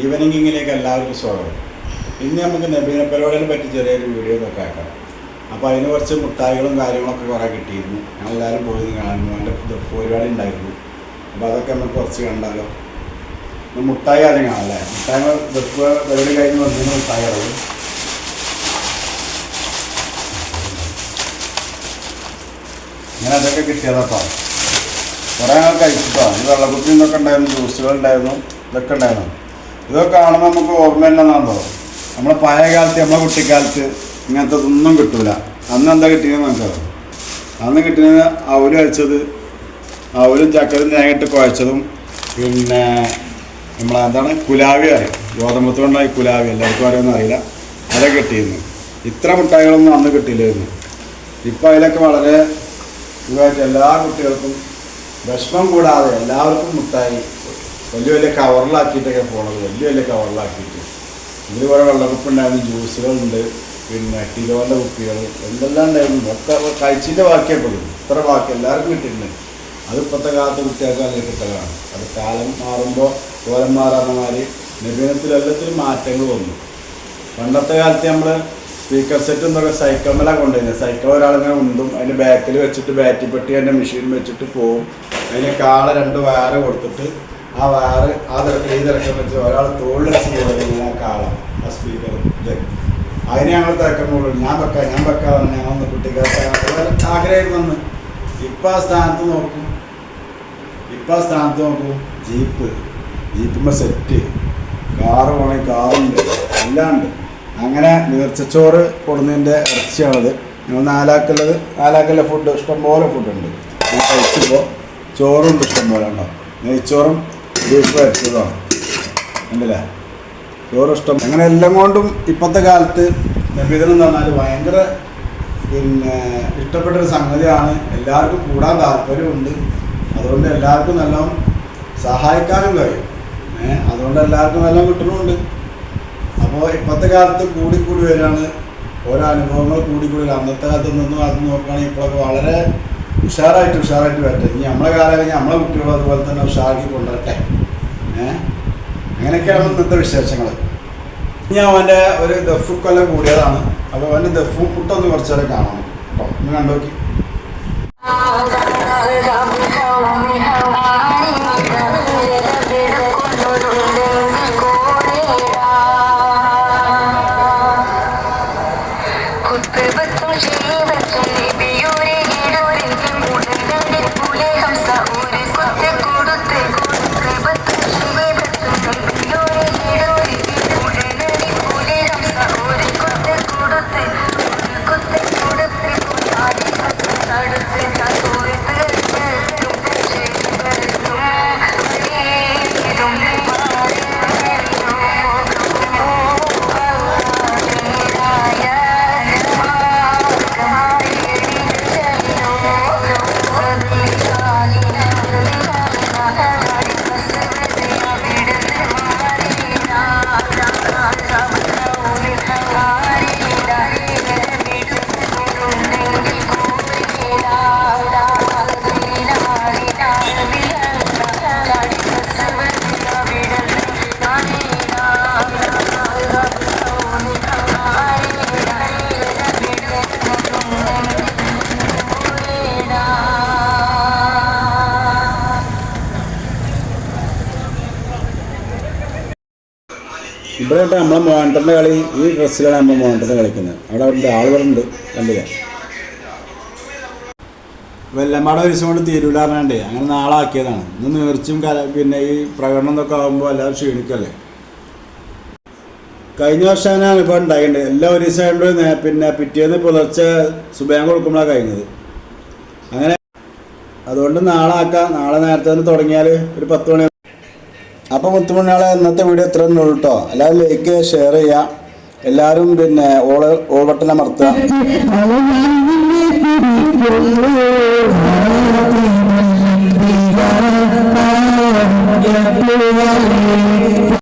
ഈവനിങ്ങിലേക്ക് എല്ലാവർക്കും സ്വാഗതം. ഇന്ന് നമുക്ക് നബീന പരിപാടിയെ പറ്റി ചെറിയൊരു വീഡിയോ ഒക്കെ ആക്കാം. അപ്പോൾ അതിന് കുറച്ച് മുട്ടായികളും കാര്യങ്ങളൊക്കെ കുറേ കിട്ടിയിരുന്നു. ഞങ്ങളെല്ലാവരും പോയി കാണുന്നു. എന്റെ പരിപാടി ഉണ്ടായിരുന്നു. അപ്പോൾ അതൊക്കെ നമുക്ക് കുറച്ച് കണ്ടാലോ? മുട്ടായി ആദ്യം കാണല്ലേ മുട്ടായി പരിപാടി കഴിഞ്ഞ് വന്നതിന് മുട്ടായി ഇറങ്ങും ഞാൻ അതൊക്കെ കിട്ടിയതാട്ടോ കുറേ ആൾക്കാർ കഴിച്ചിട്ടോ? ഈ വെള്ളക്കുപ്പി ഉണ്ടായിരുന്നു ജ്യൂസുകൾ ഉണ്ടായിരുന്നു ഇതൊക്കെ ഉണ്ടായിരുന്നു. ഇതൊക്കെ കാണുമ്പോൾ നമുക്ക് ഓർമ്മ തോന്നുന്നത്. നമ്മളെ പഴയ കാലത്ത് നമ്മളെ കുട്ടിക്കാലത്ത് ഇങ്ങനത്തെ ഒന്നും കിട്ടൂല. അന്ന് എന്താ കിട്ടിയെന്ന് നമുക്കറിയാം അന്ന് കിട്ടിയത് അവർ കഴിച്ചത് അവരും ചക്കരും തേങ്ങയിട്ട് കുഴച്ചതും പിന്നെ നമ്മളെ എന്താണ് കുലാവി അറിയാം ഗോതമ്പത്ത് കൊണ്ടായി കുലാവി എല്ലാവർക്കും അറിയാമെന്ന് അറിയില്ല. അതൊക്കെ കിട്ടിയിരുന്നു ഇത്ര മിഠായികളൊന്നും അന്ന് കിട്ടിയില്ലായിരുന്നു. ഇപ്പം അതിലൊക്കെ വളരെ ഇതുമായിട്ട് എല്ലാ കുട്ടികൾക്കും വിഷമം കൂടാതെ എല്ലാവർക്കും മുട്ടായി വലിയ വലിയ കവറിലാക്കിയിട്ടൊക്കെ പോണത് വലിയ വലിയ കവറിലാക്കിയിട്ട്. ഇതിൽ കുറേ വെള്ളക്കുപ്പുണ്ടായിരുന്നു ജ്യൂസുകളുണ്ട് പിന്നെ കിലോന്റെ കുപ്പികൾ എന്തെല്ലാം ഉണ്ടായിരുന്നു ഒക്കെ കഴിച്ചിന്റെ ഉള്ളൂ. ഇത്ര ബാക്കി എല്ലാവർക്കും കിട്ടിയിട്ടുണ്ട്. അത് ഇപ്പോഴത്തെ കാലത്ത് കുട്ടികൾക്ക് അല്ലെങ്കിൽ കിട്ടലാണ്. അത് കാലം മാറുമ്പോൾ കോലം നിബിധനത്തിൽ എല്ലാത്തിലും മാറ്റങ്ങൾ വന്നു. പണ്ടത്തെ കാലത്ത് നമ്മൾ സ്പീക്കർ സെറ്റ് എന്നൊക്കെ സൈക്കിൾ മേലെ കൊണ്ടുവരുന്നത്. സൈക്കിൾ ഒരാളിങ്ങനെ ഉണ്ടും അതിന്റെ ബാക്കിൽ വെച്ചിട്ട് ബാറ്ററി പെട്ടി അതിന്റെ മെഷീൻ വെച്ചിട്ട് പോവും. അതിന് കാള രണ്ട് വയറ് കൊടുത്തിട്ട് ആ വയറ് ആ തിരക്ക് ഈ തിരക്കം വെച്ച് ഒരാൾ തോളിൽ ആ കാള ആ സ്പീക്കർ അതിന് ഞങ്ങൾ തിരക്കുന്നുള്ളൂ ഞാൻ വെക്കാം ഞാൻ വെക്കാം ഞങ്ങളൊന്ന് കുട്ടിക്കാലത്ത് ആഗ്രഹം വന്ന് ഇപ്പം ആ സ്ഥാനത്ത് നോക്കും. ഇപ്പം ആ സ്ഥാനത്ത് നോക്കും. ജീപ്പ്. ജീപ്പിന്റെ സെറ്റ് കാറ് പോകണമെങ്കിൽ കാറുണ്ട്. അങ്ങനെ നീർച്ചച്ചോറ് കൊടുന്നതിന്റെ ഇറച്ചിയാണത്. ഞങ്ങൾ നാലാക്കുള്ളത്. നാലാക്കുള്ള ഫുഡ് ഇഷ്ടംപോലെ ഫുഡുണ്ട് ഞാൻ കഴിച്ചപ്പോൾ ചോറുണ്ട് ഇഷ്ടംപോലെ ഉണ്ടോ നെയ്ച്ചോറും ബീഫ് ഉണ്ടല്ലേ ചോറിഷ്ടം അങ്ങനെ എല്ലാം കൊണ്ടും ഇപ്പോഴത്തെ കാലത്ത് നബിദിനം എന്ന് പറഞ്ഞാൽ ഭയങ്കര പിന്നെ ഇഷ്ടപ്പെട്ടൊരു സംഗതിയാണ്. എല്ലാവർക്കും കൂടാൻ താല്പര്യമുണ്ട്. അതുകൊണ്ട് എല്ലാവർക്കും നല്ല സഹായിക്കാനും കഴിയും. ഏഹ് അതുകൊണ്ട് എല്ലാവർക്കും നല്ല കിട്ടണമുണ്ട് അപ്പോൾ ഇപ്പോഴത്തെ കാലത്ത് കൂടിക്കൂടി കൂടി വരികയാണ് ഓരോ അനുഭവങ്ങൾ കൂടിക്കൂടി. അന്നത്തെ കാലത്ത് നിന്നും അത് നോക്കുകയാണെങ്കിൽ ഇപ്പോഴൊക്കെ വളരെ ഉഷാറായിട്ട് ഉഷാറായിട്ട് വരട്ടെ. ഇനി നമ്മളെ കാലം കഴിഞ്ഞാൽ നമ്മളെ കുട്ടികളും അതുപോലെ തന്നെ ഉഷാറാക്കി കൊണ്ടുവരട്ടെ. ഏഹ് അങ്ങനെയൊക്കെയാണ് ഇന്നത്തെ വിശേഷങ്ങൾ ഇനി അവന്റെ ഒരു ദഫുക്കൊല്ലം കൊല്ലം കൂടിയതാണ്. അപ്പോൾ അവന്റെ ദഫും മുട്ടൊന്ന് കുറച്ച് നേരം കാണാൻ കേട്ടോ ഒന്ന് കണ്ടോക്കി. ഇവിടെ ആയിട്ട് നമ്മളെ മോഹന്ററിന്റെ കളി. ഈ ഡ്രസ്സിലാണ് നമ്മൾ മോഹന്ററിന് കളിക്കുന്നത്. അവിടെ ഉണ്ട് ആളുകളുണ്ട്. കണ്ടില്ല വെല്ലമ്പാട ഒരു കൊണ്ട് തീരൂലാറാണ്ട് അങ്ങനെ നാളെ ആക്കിയതാണ്. ഇന്ന് നേർച്ചും കല പിന്നെ ഈ പ്രകടനം എന്നൊക്കെ ആകുമ്പോൾ എല്ലാവരും ക്ഷീണിക്കല്ലേ? കഴിഞ്ഞ വർഷമാണ് അനുഭവം ഉണ്ടായിട്ടുണ്ട്. എല്ലാ ഒരു ദിവസം പിന്നെ പിറ്റേന്ന് പുലർച്ചെ സുബേം കൊടുക്കുമ്പോഴാണ് കഴിഞ്ഞത്. അങ്ങനെ അതുകൊണ്ട് നാളെ ആക്കാം. നാളെ നേരത്തെ തന്നെ തുടങ്ങിയാൽ ഒരു പത്ത് മണി അപ്പോൾ മുത്തുമണിയാളെ ഇന്നത്തെ വീഡിയോ ഇത്ര ഉള്ളൂ കേട്ടോ എല്ലാവരും ലൈക്ക് ഷെയർ ചെയ്യുക എല്ലാവരും പിന്നെ ഓൾ ഓൾ ബട്ടൺ അമർത്തുക.